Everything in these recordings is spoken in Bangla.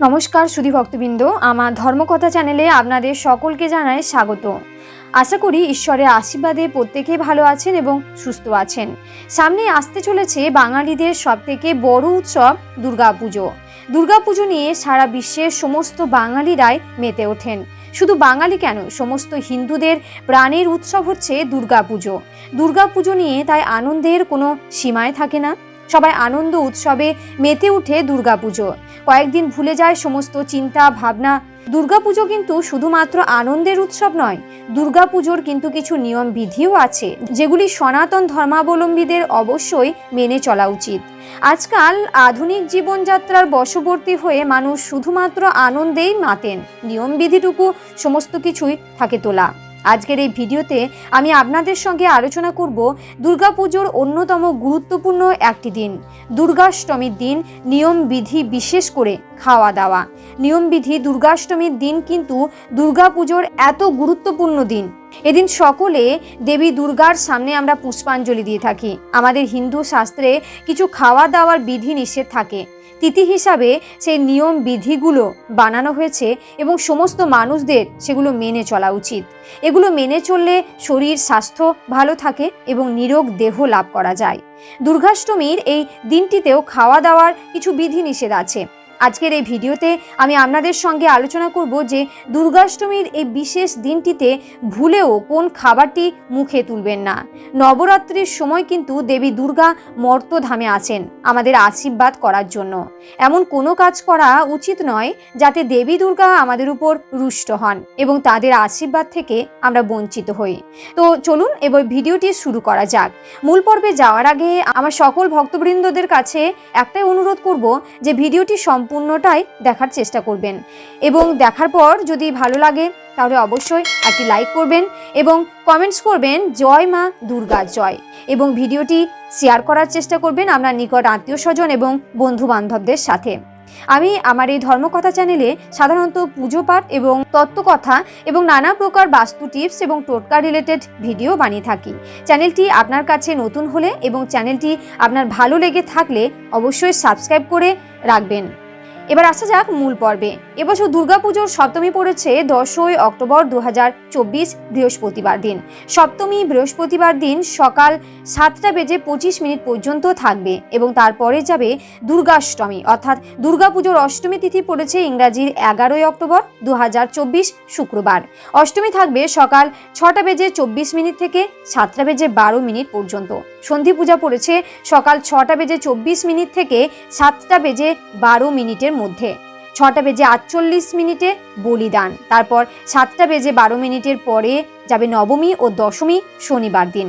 নমস্কার সুধী ভক্তবৃন্দ, আমার ধর্মকথা চ্যানেলে আপনাদের সকলকে জানাই স্বাগত। আশা করি ঈশ্বরের আশীর্বাদে প্রত্যেকে ভালো আছেন এবং সুস্থ আছেন। সামনে আসতে চলেছে বাঙালিদের সবথেকে বড় উৎসব দুর্গাপুজো। দুর্গাপুজো নিয়ে সারা বিশ্বের সমস্ত বাঙালিরাই মেতে ওঠেন। শুধু বাঙালি কেন, সমস্ত হিন্দুদের প্রাণের উৎসব হচ্ছে দুর্গাপুজো। দুর্গাপুজো নিয়ে তাই আনন্দের কোনো সীমায় থাকে না। সবাই আনন্দ উৎসবে মেতে উঠে দুর্গাপুজো। কয়েকদিন ভুলে যায় সমস্ত চিন্তা, ভাবনা। দুর্গাপুজো কিন্তু শুধুমাত্র আনন্দের উৎসব নয়, দুর্গাপুজোর কিন্তু কিছু নিয়ম বিধিও আছে, যেগুলি সনাতন ধর্মাবলম্বীদের অবশ্যই মেনে চলা উচিত। আজকাল আধুনিক জীবনযাত্রার বশবর্তী হয়ে মানুষ শুধুমাত্র আনন্দেই মাতেন, নিয়মবিধিটুকু সমস্ত কিছুই থাকে তোলা। আজকের এই ভিডিওতে আমি আপনাদের সঙ্গে আলোচনা করব দুর্গাপুজোর অন্যতম গুরুত্বপূর্ণ একটি দিন, দুর্গাষ্টমীর দিন, নিয়মবিধি বিশেষ করে খাওয়া দাওয়া। নিয়মবিধি দুর্গাষ্টমীর দিন কিন্তু দুর্গাপুজোর এত গুরুত্বপূর্ণ দিন। এদিন সকলে দেবী দুর্গার সামনে আমরা পুষ্পাঞ্জলি দিয়ে থাকি। আমাদের হিন্দু শাস্ত্রে কিছু খাওয়া দাওয়ার বিধি নিষেধ থাকে। তিথি হিসাবে সেই নিয়ম বিধিগুলো বানানো হয়েছে এবং সমস্ত মানুষদের সেগুলো মেনে চলা উচিত। এগুলো মেনে চললে শরীর, স্বাস্থ্য ভালো থাকে এবং নিরোগ দেহ লাভ করা যায়। দুর্গাষ্টমীর এই দিনটিতেও খাওয়া দাওয়ার কিছু বিধি নিষেধ আছে। আজকের এই ভিডিওতে আমি আপনাদের সঙ্গে আলোচনা করব যে দুর্গাষ্টমীর এই বিশেষ দিনটিতে ভুলেও কোন খাবারটি মুখে তুলবেন না। নবরাত্রির সময় কিন্তু দেবী দুর্গা মর্তধামে আছেন আমাদের আশীর্বাদ করার জন্য। এমন কোনো কাজ করা উচিত নয় যাতে দেবী দুর্গা আমাদের উপর রুষ্ট হন এবং তাদের আশীর্বাদ থেকে আমরা বঞ্চিত হই। তো চলুন এবার ভিডিওটি শুরু করা যাক। মূল পর্বে যাওয়ার আগে আমার সকল ভক্তবৃন্দদের কাছে একটাই অনুরোধ করব যে ভিডিওটি সম্পূর্ণটাই দেখার চেষ্টা করবেন। এবং দেখার পর যদি ভালো লাগে, তাহলে অবশ্যই একটি লাইক করবেন এবং কমেন্টস করবেন, জয় মা দুর্গা, জয়। এবং ভিডিওটি শেয়ার করার চেষ্টা করবেন আপনার নিকট আত্মীয় স্বজন এবং বন্ধু বান্ধবদের সাথে। আমি আমার এই ধর্মকথা চ্যানেলে সাধারণত পুজো পাঠ এবং তত্ত্বকথা এবং নানা প্রকার বাস্তু টিপস এবং টোটকা রিলেটেড ভিডিও বানিয়ে থাকি। চ্যানেলটি আপনার কাছে নতুন হলে এবং চ্যানেলটি আপনার ভালো লেগে থাকলে অবশ্যই সাবস্ক্রাইব করে রাখবেন। এবার আসা যাক মূল পর্বে। এবছর দুর্গাপুজোর সপ্তমী পড়েছে দশই অক্টোবর দু হাজার চব্বিশ বৃহস্পতিবার দিন। সপ্তমী বৃহস্পতিবার দিন সকাল সাতটা বেজে পঁচিশ মিনিট পর্যন্ত থাকবে এবং তারপরে যাবে দুর্গাষ্টমী। অর্থাৎ দুর্গাপুজোর অষ্টমী তিথি পড়েছে ইংরাজির এগারোই অক্টোবর দু হাজার চব্বিশ শুক্রবার। অষ্টমী থাকবে সকাল ছটা বেজে চব্বিশ মিনিট থেকে সাতটা বেজে বারো মিনিট পর্যন্ত। সন্ধি পূজা পড়েছে সকাল ছটা বেজে চব্বিশ মিনিট থেকে সাতটা বেজে বারো মিনিটের মধ্যে। ছটা বেজে আটচল্লিশ মিনিটে বলিদান। তারপর সাতটা বেজে বারো মিনিটের পরে যাবে নবমী ও দশমী শনিবার দিন।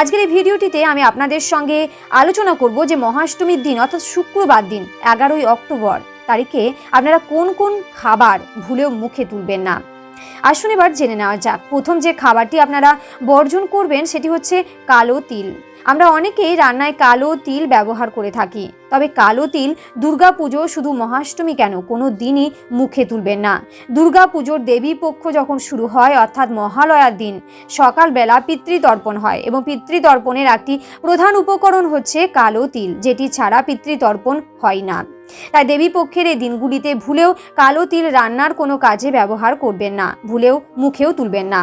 আজকের এই ভিডিওটিতে আমি আপনাদের সঙ্গে আলোচনা করব যে মহাষ্টমীর দিন অর্থাৎ শুক্রবার দিন, এগারোই অক্টোবর তারিখে আপনারা কোন কোন খাবার ভুলেও মুখে তুলবেন না। আসুন এবার জেনে নেওয়া যাক। প্রথম যে খাবারটি আপনারা বর্জন করবেন সেটি হচ্ছে কালো তিল। আমরা অনেকেই রান্নায় কালো তিল ব্যবহার করে থাকি, তবে কালো তিল দুর্গা পুজো শুধু মহাষ্টমী কেন? কোনো দিনই মুখে তুলবেন না। দুর্গা পুজোর দেবী পক্ষ যখন শুরু হয়, অর্থাৎ মহালয়ার দিন, সকালবেলা পিতৃতর্পণ হয় এবং পিতৃতর্পণের একটি প্রধান উপকরণ হচ্ছে কালো তিল, যেটি ছাড়া পিতৃতর্পণ হয় না। তাই দেবী পক্ষের এই দিনগুলিতে ভুলেও কালো তিল রান্নার কোনো কাজে ব্যবহার করবেন না, ভুলেও মুখেও তুলবেন না।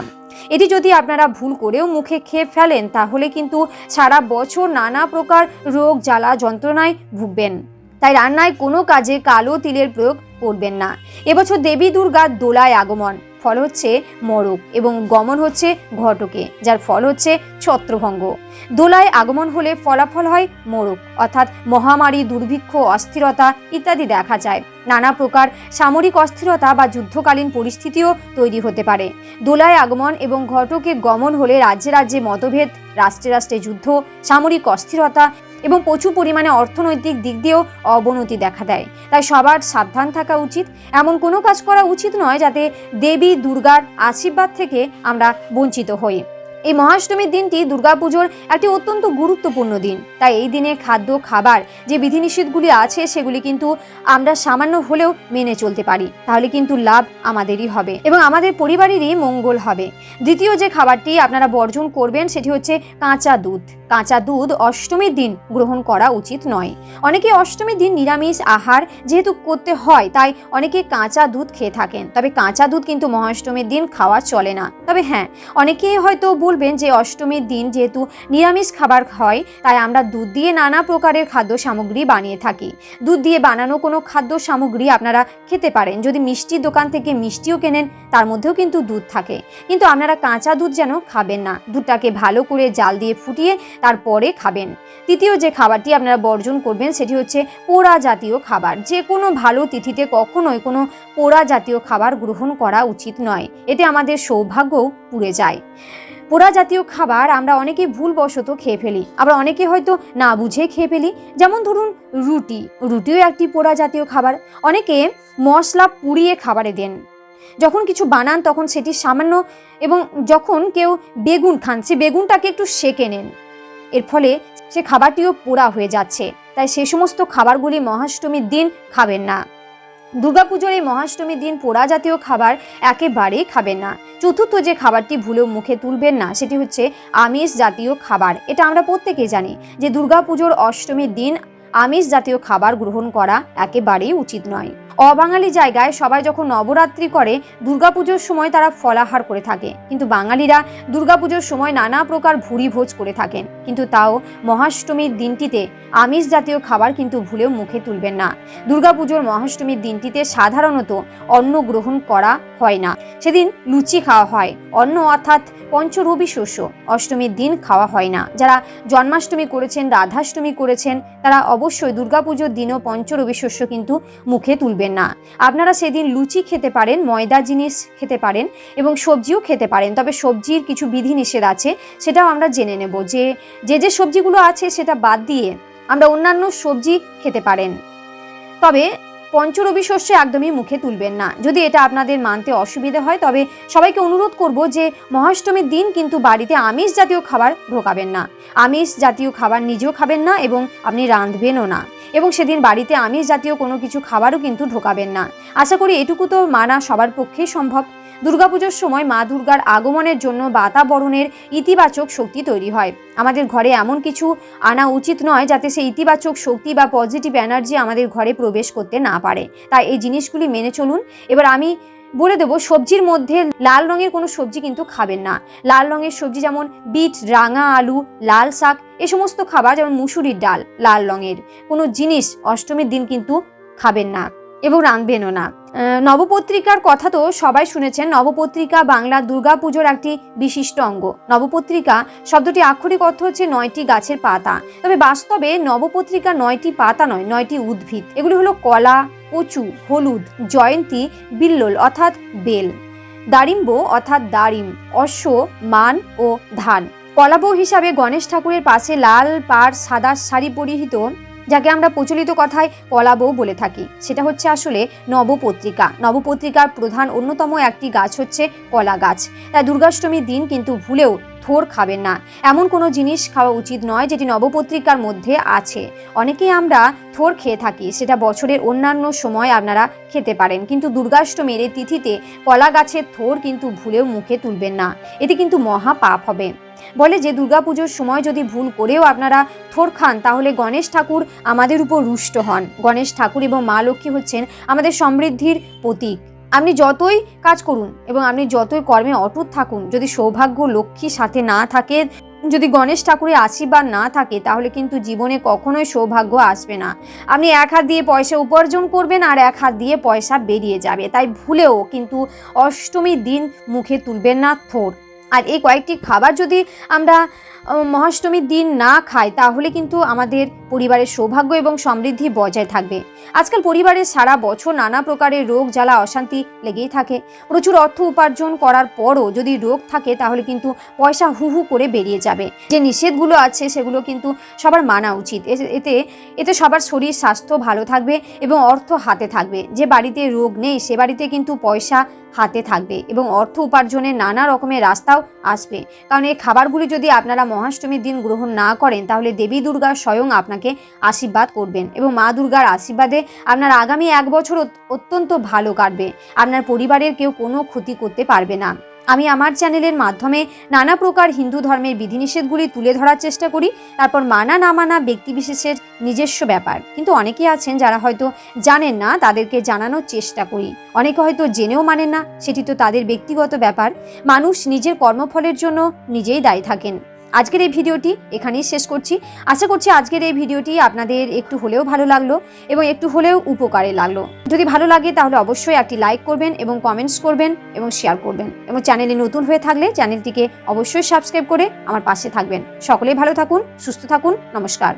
এটি যদি আপনারা ভুল করেও মুখে খেয়ে ফেলেন, তাহলে কিন্তু সারা বছর নানা প্রকার রোগ, জ্বালা, যন্ত্রণায় ভুগবেন। তাই রান্নায় কোনো কাজে কালো তিলের প্রয়োগ করবেন না। এবছর দেবী দুর্গার দোলায় আগমন। ফল হচ্ছে মরক এবং গমন হচ্ছে ঘটকে, যার ফল হচ্ছে ছত্রভঙ্গ। দোলায় আগমন হলে ফলাফল হয় মোরক, অর্থাৎ মহামারী, দুর্ভিক্ষ, অস্থিরতা ইত্যাদি দেখা যায়। নানা প্রকার সামরিক অস্থিরতা বা যুদ্ধকালীন পরিস্থিতিও তৈরি হতে পারে। দোলায় আগমন এবং ঘটকে গমন হলে রাজ্যে রাজ্যে মতভেদ, রাষ্ট্রে রাষ্ট্রে যুদ্ধ, সামরিক অস্থিরতা এবং প্রচুর পরিমাণে অর্থনৈতিক দিক দিয়েও অবনতি দেখা দেয়। তাই সবার সাবধান থাকা উচিত। এমন কোনো কাজ করা উচিত নয় যাতে দেবী দুর্গার আশীর্বাদ থেকে আমরা বঞ্চিত হই। এই মহাষ্টমীর দিনটি দুর্গাপুজোর একটি অত্যন্ত গুরুত্বপূর্ণ দিন। তাই এই দিনে খাদ্য, খাবার যে বিধিনিষেধগুলি আছে সেগুলি কিন্তু আমরা সামান্য হলেও মেনে চলতে পারি। তাহলে কিন্তু লাভ আমাদেরই হবে এবং আমাদের পরিবারেরই মঙ্গল হবে। দ্বিতীয় যে খাবারটি আপনারা বর্জন করবেন সেটি হচ্ছে কাঁচা দুধ। কাঁচা দুধ অষ্টমীর দিন গ্রহণ করা উচিত নয়। অনেকে অষ্টমীর দিন নিরামিষ আহার যেহেতু করতে হয়, তাই অনেকে কাঁচা দুধ খেয়ে থাকেন। তবে কাঁচা দুধ কিন্তু মহাষ্টমীর দিন খাওয়া চলে না। তবে হ্যাঁ অনেকেই হয়তো বলবেন যে অষ্টমীর দিন যেহেতু নিরামিষ খাবার হয়, তাই আমরা দুধ দিয়ে নানা প্রকারের খাদ্য সামগ্রী বানিয়ে থাকি। দুধ দিয়ে বানানো কোনো খাদ্য সামগ্রী আপনারা খেতে পারেন। যদি মিষ্টির দোকান থেকে মিষ্টিও কেনেন, তার মধ্যেও কিন্তু দুধ থাকে। কিন্তু আপনারা কাঁচা দুধ যেন খাবেন না। দুধটাকে ভালো করে জাল দিয়ে ফুটিয়ে তারপরে খাবেন। তৃতীয় যে খাবারটি আপনারা বর্জন করবেন, সেটি হচ্ছে পোড়া জাতীয় খাবার। যে কোনো ভালো তিথিতে কখনোই কোনো পোড়া জাতীয় খাবার গ্রহণ করা উচিত নয়। এতে আমাদের সৌভাগ্যও পুড়ে যায়। পোড়া জাতীয় খাবার আমরা অনেকে ভুলবশত খেয়ে ফেলি। আবার অনেকে হয়তো না বুঝে খেয়ে ফেলি। যেমন ধরুন রুটি। রুটিও একটি পোড়া জাতীয় খাবার। অনেকে মশলা পুড়িয়ে খাবারে দেন। যখন কিছু বানান, তখন সেটি সামান্য এবং যখন কেউ বেগুন খান, সে বেগুনটাকে একটু সেকে নেন। এর ফলে সে খাবারটিও পোড়া হয়ে যাচ্ছে। তাই সে সমস্ত খাবারগুলি মহাষ্টমীর দিন খাবেন না। দুর্গাপুজোর এই মহাষ্টমীর দিন পোড়া জাতীয় খাবার একেবারেই খাবেন না। চতুর্থ যে খাবারটি ভুলেও মুখে তুলবেন না, সেটি হচ্ছে আমিষ জাতীয় খাবার। এটা আমরা প্রত্যেকেই জানি যে দুর্গাপুজোর অষ্টমীর দিন আমিষ জাতীয় খাবার গ্রহণ করা একেবারেই উচিত নয়। অবাঙালি জায়গায় সবাই যখন নবরাত্রি করে, দুর্গাপুজোর সময় তারা ফলাহার করে থাকে। কিন্তু বাঙালিরা দুর্গাপুজোর সময় নানা প্রকার ভুরি ভোজ করে থাকেন। কিন্তু তাও মহাষ্টমীর দিনটিতে আমিষ জাতীয় খাবার কিন্তু ভুলেও মুখে তুলবেন না। দুর্গাপুজোর মহাষ্টমীর দিনটিতে সাধারণত অন্ন গ্রহণ করা হয় না। সেদিন লুচি খাওয়া হয়, অন্ন অর্থাৎ পঞ্চরবি শস্য। অষ্টমীর দিন খাওয়া হয় না। যারা জন্মাষ্টমী করেছেন, রাধাষ্টমী করেছেন, তারা অবশ্যই দুর্গাপুজোর দিনও পঞ্চরবি শস্য কিন্তু মুখে তুলবেন না। আপনারা সেদিন লুচি খেতে পারেন, ময়দা জিনিস খেতে পারেন এবং সবজিও খেতে পারেন। তবে সবজির কিছু বিধিনিষেধ আছে, সেটাও আমরা জেনে নেব যে যে যে সবজিগুলো আছে, সেটা বাদ দিয়ে আমরা অন্যান্য সবজি খেতে পারেন। তবে পঞ্চরবি শস্য একদমই মুখে তুলবেন না। যদি এটা আপনাদের মানতে অসুবিধা হয়, তবে সবাইকে অনুরোধ করব যে, মহাষ্টমীর দিন কিন্তু বাড়িতে আমিষ জাতীয় খাবার ঢোকাবেন না। আমিষ জাতীয় খাবার নিজেও খাবেন না এবং আপনি রাঁধবেনও না। এবং সেদিন বাড়িতে আমিষ জাতীয় কোনো কিছু খাবারও কিন্তু ঢোকাবেন না। আশা করি এটুকু তো মানা সবার পক্ষেই সম্ভব। দুর্গাপুজোর সময় মা দুর্গার আগমনের জন্য বাতাবরণের ইতিবাচক শক্তি তৈরি হয়। আমাদের ঘরে এমন কিছু আনা উচিত নয় যাতে সেই ইতিবাচক শক্তি বা পজিটিভ এনার্জি আমাদের ঘরে প্রবেশ করতে না পারে। তাই এই জিনিসগুলি মেনে চলুন। এবার আমি বলে দেবো, সবজির মধ্যে লাল রঙের কোনো সবজি কিন্তু খাবেন না। লাল রঙের সবজি যেমন বিট, রাঙা আলু, লাল শাক, এ সমস্ত খাবার যেমন মুসুরির ডাল, লাল রঙের। কোনো জিনিস অষ্টমীর দিন কিন্তু খাবেন না এবং রাঁধবেনও না। নবপত্রিকার কথা তো সবাই শুনেছেন। নবপত্রিকা বাংলা দুর্গাপুজোর একটি বিশিষ্ট অঙ্গ। নবপত্রিকা শব্দটি আক্ষরিক অর্থ হচ্ছে নয়টি গাছের পাতা। তবে বাস্তবে নবপত্রিকা নয়টি পাতা নয়, নয়টি উদ্ভিদ। এগুলি হলো কলা, কচু, হলুদ, জয়ন্তী, বিল্লোল অর্থাৎ বেল। দারিম্ব অর্থাৎ দারিম, অশ্ব, মান ও ধান। কলাবউ হিসাবে গণেশ ঠাকুরের পাশে লাল পাড় সাদা শাড়ি পরিহিত যাকে আমরা প্রচলিত কথায় কলাবউ বলে থাকি। সেটা হচ্ছে আসলে নবপত্রিকা। নবপত্রিকার প্রধান অন্যতম একটি গাছ হচ্ছে কলা গাছ। তাই দুর্গাষ্টমীর দিন কিন্তু ভুলেও থোর খাবেন না। এমন কোনো জিনিস খাওয়া উচিত নয় যেটি নবপত্রিকার মধ্যে আছে। অনেকেই আমরা থোর খেয়ে থাকি, সেটা বছরের অন্যান্য সময় আপনারা খেতে পারেন। কিন্তু দুর্গাষ্টমীর এই তিথিতে কলা গাছের থোর কিন্তু ভুলেও মুখে তুলবেন না। এতে কিন্তু মহা পাপ হবে। বলে যে দুর্গাপুজোর সময় যদি ভুল করেও আপনারা থোর খান, তাহলে গণেশ ঠাকুর আমাদের উপর রুষ্ট হন। গণেশ ঠাকুর এবং মা লক্ষ্মী হচ্ছেন আমাদের সমৃদ্ধির প্রতীক। আপনি যতই কাজ করুন এবং আপনি যতই কর্মে অটুট থাকুন, যদি সৌভাগ্য লক্ষ্মী সাথে না থাকে, যদি গণেশ ঠাকুরের আশীর্বাদ না থাকে, তাহলে কিন্তু জীবনে কখনোই সৌভাগ্য আসবে না। আপনি এক হাত দিয়ে পয়সা উপার্জন করবেন আর এক হাত দিয়ে পয়সা বেরিয়ে যাবে। তাই ভুলেও কিন্তু অষ্টমীর দিন মুখে তুলবেন না থোর। আর এই কয়েকটি খাবার যদি আমরা মহাষ্টমীর দিন না খাই তাহলে কিন্তু আমাদের পরিবারের সৌভাগ্য এবং সমৃদ্ধি বজায় থাকবে। আজকাল পরিবারের সারা বছর নানা প্রকারের রোগ, জ্বালা, অশান্তি লেগেই থাকে। প্রচুর অর্থ উপার্জন করার পরও যদি রোগ থাকে, তাহলে কিন্তু পয়সা হু হু করে বেরিয়ে যাবে। যে নিষেধগুলো আছে, সেগুলো কিন্তু সবার মানা উচিত। এতে এতে সবার শরীর, স্বাস্থ্য ভালো থাকবে এবং অর্থ হাতে থাকবে। যে বাড়িতে রোগ নেই, সে বাড়িতে কিন্তু পয়সা হাতে থাকবে এবং অর্থ উপার্জনের নানা রকমের রাস্তাও আসবে। কারণ এই খাবারগুলি যদি আপনারা মহাষ্টমীর দিন গ্রহণ না করেন, তাহলে দেবী দুর্গা স্বয়ং আপনাকে আশীর্বাদ করবেন এবং মা দুর্গার আশীর্বাদে আপনার আগামী এক বছর অত্যন্ত ভালো কাটবে। আপনার পরিবারের কেউ কোনো ক্ষতি করতে পারবে না। আমি আমার চ্যানেলের মাধ্যমে নানা প্রকার হিন্দু ধর্মের বিধিনিষেধগুলি তুলে ধরার চেষ্টা করি, তারপর মানা না মানা ব্যক্তিবিশেষের নিজস্ব ব্যাপার। কিন্তু অনেকেই আছেন যারা হয়তো জানেন না, তাদেরকে জানানোর চেষ্টা করি। অনেকে হয়তো জেনেও মানেন না, সেটি তো তাদের ব্যক্তিগত ব্যাপার। মানুষ নিজের কর্মফলের জন্য নিজেই দায়ী থাকেন। আজকের এই ভিডিওটি এখানেই শেষ করছি। আশা করছি আজকের এই ভিডিওটি আপনাদের একটু হলেও ভালো লাগল এবং একটু হলেও উপকারে লাগল। যদি ভালো লাগে তাহলে অবশ্যই একটি লাইক করবেন এবং কমেন্টস করবেন এবং শেয়ার করবেন এবং চ্যানেলে নতুন হয়ে থাকলে চ্যানেলটিকে অবশ্যই সাবস্ক্রাইব করে আমার পাশে থাকবেন। সকলেই ভালো থাকুন, সুস্থ থাকুন, নমস্কার।